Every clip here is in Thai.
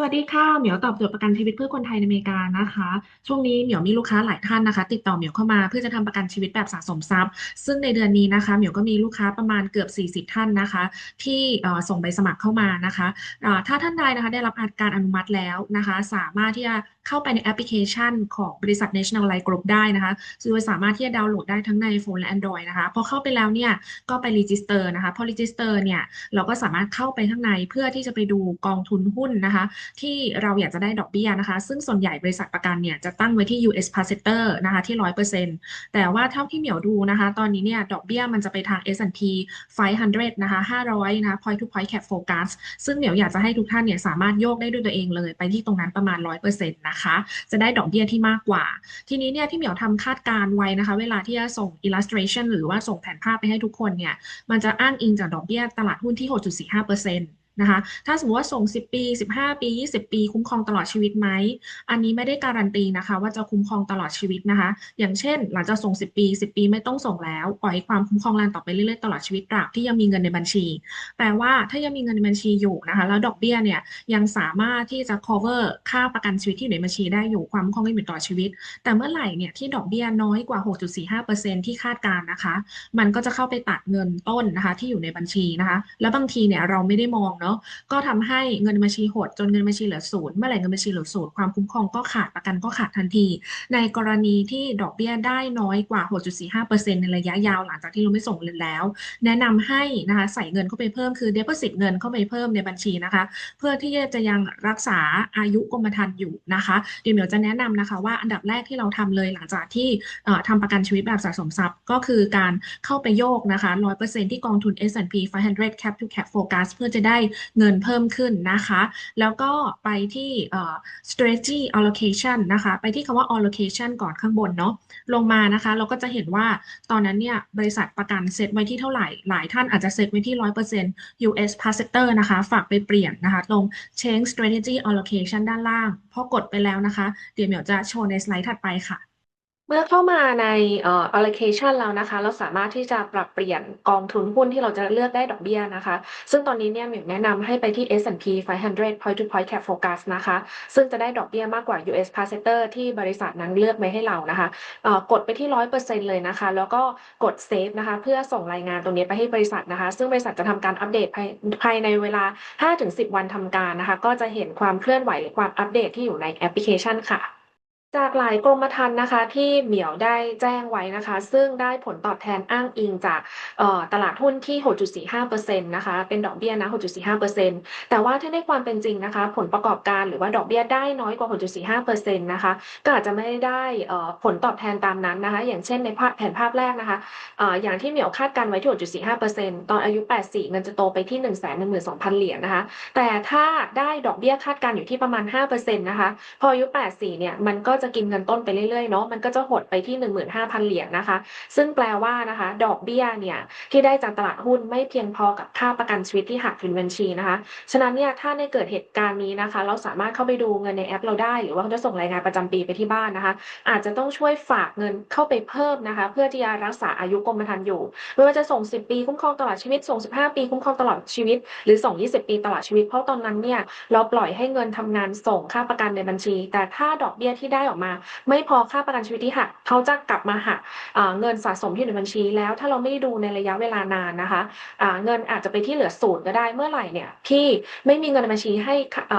สวัสดีค่ะ เหมียวตอบโจทย์ประกันชีวิตเพื่อคนไทยในอเมริกานะคะ ช่วงนี้เหมียวมีลูกค้าหลายท่านนะคะ ติดต่อเหมียวเข้ามาเพื่อจะทำประกันชีวิตแบบสะสมทรัพย์ ซึ่งในเดือนนี้นะคะ เหมียวก็มีลูกค้าประมาณเกือบ 40 ท่านนะคะ ที่เอ่อส่งใบสมัครเข้ามานะคะเอ่อถ้าท่านใดนะคะได้รับการอนุมัติแล้วนะคะ สามารถที่จะเข้าไปในแอปพลิเคชันของบริษัท National Life Group ได้นะคะโดยสามารถที่จะดาวน์โหลดได้ทั้งใน iPhone และ Android นะคะ พอเข้าไปแล้วเนี่ยก็ไป register นะคะ พอ register เนี่ยเราก็สามารถเข้าไปข้างในเพื่อที่จะไปดูกองทุนหุ้นนะคะที่เราอยากจะได้ดอกเบี้ยนะคะ ซึ่งส่วนใหญ่บริษัทประกันเนี่ยจะตั้งไว้ที่ US p a c e t e r นะคะที่ 100%แต่ว่าเท่าที่เหมียวดูนะคะ ตอนนี้เนี่ยดอกเบี้ยมันจะไปทาง S&P 500 นะคะ 500 นะคะ point to point cap focus ซึ่งเหมียวอยากจะให้ทุกท่านเนี่ยสามารถโยกได้ด้วยตัวเองเลย ไปที่ตรงนั้นประมาณ 100%นะคะ จะได้ดอกเบี้ยที่มากกว่า ทีนี้เนี่ยที่เหมียวทำคาดการไว้นะคะ เวลาที่จะส่ง illustration หรือว่าส่งแผนภาพไปให้ทุกคนเนี่ยมันจะอ้างอิงจากดอกเบี้ยตลาดหุ้นที่ 6.45% นะคะ ถ้าสมมติว่าส่ง 10 ปี 15 ปี 20 ปี คุ้มครองตลอดชีวิตไหม อันนี้ไม่ได้การันตีนะคะ ว่าจะคุ้มครองตลอดชีวิตนะคะ อย่างเช่น หลังจากส่ง 10 ปี 10 ปีไม่ต้องส่งแล้ว ปล่อยให้ความคุ้มครองแรงต่อไปเรื่อยๆตลอดชีวิตตราบที่ยังมีเงินในบัญชี แปลว่าถ้ายังมีเงินในบัญชีอยู่นะคะ แล้วดอกเบี้ยเนี่ยยังสามารถที่จะ cover ค่าประกันชีวิตที่อยู่ในบัญชีได้อยู่ความคุ้มครองไม่มีตลอชีวิต แต่เมื่อไหร่เนี่ยที่ดอกเบี้ยน้อยกว่า 6.45%ที่คาดการ์นะคะ มันก็จะเข้าไปตัดเงินต้นนะคะที่อยู่ในบัญชีนะคะ แล้วบางทีเนี่ยเราไม่ได้มองเนาะก็ทำให้เงินบัญชีหดจนเงินบัญชีเหลือศูนย์เมื่อไหร่เงินบัญชีเหลือศูนย์ความคุ้มครองก็ขาดประกันก็ขาดทันที ในกรณีที่ดอกเบี้ยได้น้อยกว่า 6.45%ในระยะยาวหลังจากที่เราไม่ส่งเงินแล้ว แนะนำให้นะคะใส่เงินเข้าไปเพิ่มคือ deposit เงินเข้าไปเพิ่มในบัญชีนะคะ เพื่อที่จะยังรักษาอายุกรมธรรม์อยู่นะคะเดี๋ยวเหมียวจะแนะนำนะคะ ว่าอันดับแรกที่เราทำเลยหลังจากที่เอ่อทำประกันชีวิตแบบสะสมทรัพย์ก็คือการเข้าไปโยกนะคะ100%ที่กองทุน S&P 500 Cap to Cap Focus เพื่อจะได้เงินเพิ่มขึ้นนะคะ แล้วก็ไปที่ strategy allocation นะคะ ไปที่คำว่า allocation ก่อนข้างบนเนาะลงมานะคะ เราก็จะเห็นว่าตอนนั้นเนี่ยบริษัทประกันเซตไว้ที่เท่าไหร่ หลายท่านอาจจะเซตไว้ที่ 100% US p a s e t e r นะคะ ฝากไปเปลี่ยนนะคะตรง change strategy allocation ด้านล่างพอกดไปแล้วนะคะ เดี๋ยวเหมียวจะโชว์ในสไลด์ถัดไปค่ะ เมื่อเข้ามาในเอ่อ allocation แล้วนะคะ เราสามารถที่จะปรับเปลี่ยนกองทุนหุ้นที่เราจะเลือกได้ดอกเบี้ยนะคะ ซึ่งตอนนี้เนี่ยหมียวแนะนำให้ไปที่ S&P 500 point to point cap focus นะคะ ซึ่งจะได้ดอกเบี้ยมากกว่า US p a s e t e r ที่บริษัทนั้นเลือกไว้ให้เรานะคะเอ่อกดไปที่ 100%เลยนะคะ แล้วก็กด save นะคะ เพื่อส่งรายงานตรงนี้ไปให้บริษัทนะคะ ซึ่งบริษัทจะทำการอัปเดตภายภายในเวลา 5-10 วันทำการนะคะ ก็จะเห็นความเคลื่อนไหวหรือความอัปเดตที่อยู่ในแอปพลิเคชันค่ะ จากหลายกรมธรรม์นะคะที่เหมียวได้แจ้งไว้นะคะ ซึ่งได้ผลตอบแทนอ้างอิงจากตลาดหุ้นที่ 6.45%นะคะเป็นดอกเบี้ยนะ 6.45%แต่ว่าถ้าในความเป็นจริงนะคะ ผลประกอบการหรือว่าดอกเบี้ยได้น้อยกว่า 6.45%นะคะก็อาจจะไม่ได้ผลตอบแทนตามนั้นนะคะ อย่างเช่นในภาพแผนภาพแรกนะคะอออย่างที่เหมียวคาดการไว้ที่ 6.45%ตอนอายุ 84 เงินจะโตไปที่ 112,000 เหรียญนะคะ แต่ถ้าได้ดอกเบี้ยคาดการอยู่ที่ประมาณ 5%นะคะพออายุ 84 เนี่ยมันก็จะกินเงินต้นไปเรื่อยๆเนาะมันก็จะหดไปที่ 15,000 เหรียญนะคะ ซึ่งแปลว่านะคะ ดอกเบี้ยเนี่ยที่ได้จากตลาดหุ้นไม่เพียงพอกับค่าประกันชีวิตที่หักถึงบัญชีนะคะ ฉะนั้นเนี่ยถ้าในเกิดเหตุการณ์นี้นะคะ เราสามารถเข้าไปดูเงินในแอปเราได้ หรือว่าเขาจะส่งรายงานประจำปีไปที่บ้านนะคะ อาจจะต้องช่วยฝากเงินเข้าไปเพิ่มนะคะ เพื่อที่จะรักษาอายุกรมธรรม์อยู่ไม่ว่าจะส่ง 10 ปีคุ้มครองตลอดชีวิตส่ง 15 ปีคุ้มครองตลอดชีวิต หรือส่ง 20 ปีตลอดชีวิตเพราะตอนนั้นเนี่ยเราปล่อยให้เงินทำงานส่งค่าประกันในบัญชี แต่ถ้าดอกเบี้ยที่ได้ออกมา ไม่พอค่าประกันชีวิตที่หักเขาจะกลับมาหักเงินสะสมที่อยู่ในบัญชี แล้วถ้าเราไม่ได้ดูในระยะเวลานานนะคะเงินอาจจะไปที่เหลือศูนย์ก็ได้เมื่อไหร่เนี่ยที่ไม่มีเงินในบัญชีให้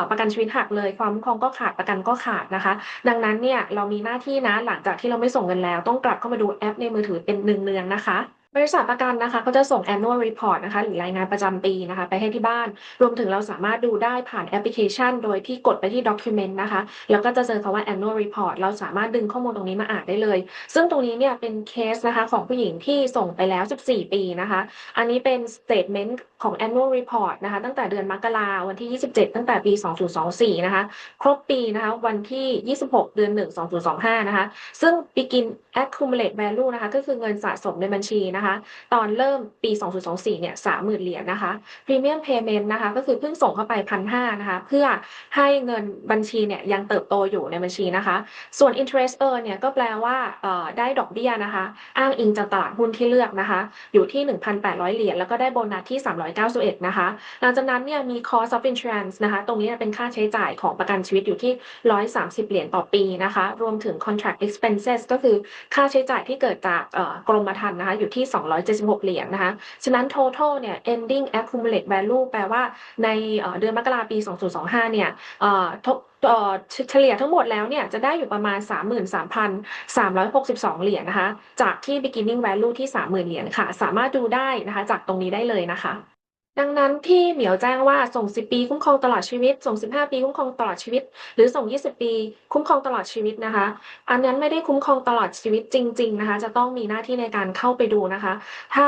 ประกันชีวิตหักเลย ความคุ้มครองก็ขาดประกันก็ขาดนะคะ ดังนั้นเนี่ยเรามีหน้าที่นะหลังจากที่เราไม่ส่งเงินแล้ว ต้องกลับเข้ามาดูแอปในมือถือเป็นเนืองๆนะคะ บริษัทประกันนะคะก็จะส่ง annual report นะคะหรือรายงานประจำปีนะคะ ไปให้ที่บ้าน รวมถึงเราสามารถดูได้ผ่านแอปพลิเคชัน โดยที่กดไปที่ document นะคะ แล้วก็จะเจอคำว่า annual report เราสามารถดึงข้อมูลตรงนี้มาอ่านได้เลย ซึ่งตรงนี้เนี่ยเป็นเคสนะคะของผู้หญิงที่ส่งไปแล้ว 14 ปีนะคะ อันนี้เป็น statement ของ annual report นะคะตั้งแต่เดือนมกราวันที่ 27 ตั้งแต่ปี 2024 นะคะครบปีนะคะวันที่ 26 เดือน 1 2025 นะคะซึ่ง begin accumulate value นะคะก็คือเงินสะสมในบัญชีนะคะตอนเริ่มปี 2024 เนี่ย 30,000 เหรียญนะคะ premium payment นะคะก็คือเพิ่งส่งเข้าไป 1,500 นะคะเพื่อให้เงินบัญชีเนี่ยยังเติบโตอยู่ในบัญชีนะคะ ส่วน interest earn เนี่ยก็แปลว่าได้ดอกเบี้ยนะคะ อ้างอิงจากตลาดหุ้นที่เลือกนะคะ อยู่ที่ 1,800 เหรียญแล้วก็ได้โบนัสที่ 300 191 นะคะ หลังจากนั้นเนี่ยมี cost of insurance นะคะ ตรงนี้เป็นค่าใช้จ่ายของประกันชีวิตอยู่ที่ 130 เหรียญต่อปีนะคะ รวมถึง contract expenses ก็คือค่าใช้จ่ายที่เกิดจากกรมธรรม์นะคะ อยู่ที่ 276 เหรียญนะคะ ฉะนั้น total เนี่ย ending accumulate value แปลว่าในเดือนมกราปี 2025 เนี่ยเฉลี่ยทั้งหมดแล้วเนี่ยจะได้อยู่ประมาณ 33,362 เหรียญนะคะ จากที่ beginning value ที่ 30,000 เหรียญค่ะ สามารถดูได้นะคะ จากตรงนี้ได้เลยนะคะ ดังนั้นที่เหมียวแจ้งว่าส่ง 10 ปีคุ้มครองตลอดชีวิต ส่ง 15 ปีคุ้มครองตลอดชีวิต หรือส่ง 20 ปีคุ้มครองตลอดชีวิตนะคะ อันนั้นไม่ได้คุ้มครองตลอดชีวิตจริง ๆ นะคะ จะต้องมีหน้าที่ในการเข้าไปดูนะคะ ถ้า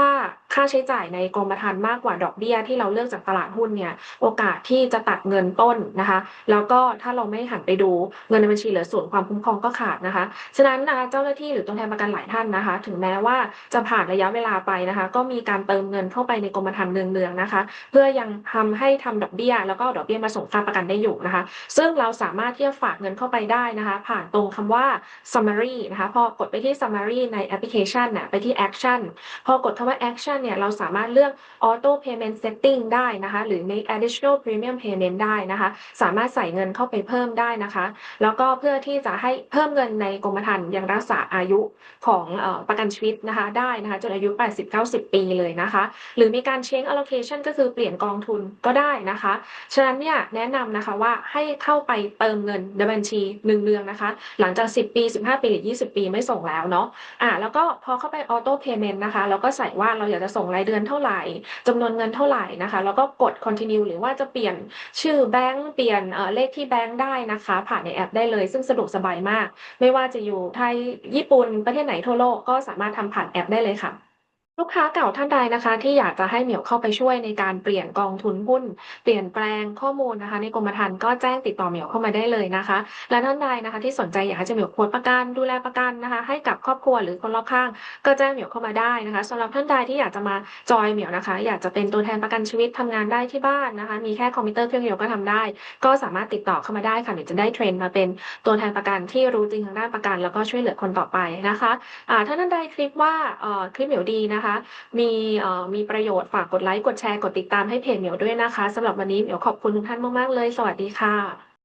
ค่าใช้จ่ายในกรมธรรม์มากกว่าดอกเบี้ยที่เราเลือกจากตลาดหุ้นเนี่ยโอกาสที่จะตัดเงินต้นนะคะ แล้วก็ถ้าเราไม่หันไปดูเงินในบัญชีเหลือส่วนความคุ้มครองก็ขาดนะคะฉะนั้นนะคะเจ้าหน้าที่หรือตัวแทนประกันหลายท่านนะคะ ถึงแม้ว่าจะผ่านระยะเวลาไปนะคะ ก็มีการเติมเงินเข้าไปในกรมธรรม์เนืองๆนะคะเพื่อยังทำให้ทำดอกเบี้ย แล้วก็ดอกเบี้ยมาส่งค่าประกันได้อยู่นะคะ ซึ่งเราสามารถที่จะฝากเงินเข้าไปได้นะคะ ผ่านตรงคำว่า summary นะคะ พอกดไปที่ summary ในแอปพลิเคชันน่ะไปที่ action พอกดคำว่า action เนี่ยเราสามารถเลือก auto payment setting ได้นะคะ หรือ make additional premium payment ได้นะคะ สามารถใส่เงินเข้าไปเพิ่มได้นะคะ แล้วก็เพื่อที่จะให้เพิ่มเงินในกรมธรรม์ยังรักษาอายุของประกันชีวิตนะคะได้นะคะจนอายุ 80-90 ปีเลยนะคะ หรือมีการ change allocation ก็คือเปลี่ยนกองทุนก็ได้นะคะ ฉะนั้นเนี่ยแนะนำนะคะว่าให้เข้าไปเติมเงินในบัญชีหนึ่งเดือนนะคะ หลังจาก 10 ปี 15 ปีหรือ 20 ปีไม่ส่งแล้วเนาะอ่าแล้วก็พอเข้าไปออโต้เพย์เมนต์นะคะแล้วก็ใส่ว่าเราอยากจะส่งรายเดือนเท่าไหร่จำนวนเงินเท่าไหร่นะคะ แล้วก็กด continue หรือว่าจะเปลี่ยนชื่อแบงก์เปลี่ยนเลขที่แบงก์ได้นะคะ ผ่านในแอปได้เลย ซึ่งสะดวกสบายมาก ไม่ว่าจะอยู่ไทยญี่ปุ่นประเทศไหนทั่วโลกก็สามารถทำผ่านแอปได้เลยค่ะ ลูกค้าเก่าท่านใดนะคะ ที่อยากจะให้เหมียวเข้าไปช่วยในการเปลี่ยนกองทุนหุ้น เปลี่ยนแปลงข้อมูลนะคะ ในกรมธรรม์ก็แจ้งติดต่อเหมียวเข้ามาได้เลยนะคะ และท่านใดนะคะ ที่สนใจอยากให้เหมียวค้ดประกันดูแลประกันนะคะ ให้กับครอบครัวหรือคนรอบข้าง ก็แจ้งเหมียวเข้ามาได้นะคะสำหรับท่านใดที่อยากจะมาจอยเหมียวนะคะ อยากจะเป็นตัวแทนประกันชีวิตทำงานได้ที่บ้านนะคะ มีแค่คอมพิวเตอร์เครื่องเดียวก็ทำได้ ก็สามารถติดต่อเข้ามาได้ค่ะเดี๋ยวจะได้เทรนมาเป็นตัวแทนประกันที่รู้จริงทางด้านประกัน แล้วก็ช่วยเหลือคนต่อไปนะคะอ่าถ้าท่านใดคลิปว่าเออคลิปเหมียวดีนะคะมีมีประโยชน์ฝากกดไลค์ กดแชร์ กดติดตามให้เพจเหมียวด้วยนะคะสำหรับวันนี้เหมียวขอบคุณทุกท่านมากๆเลย สวัสดีค่ะ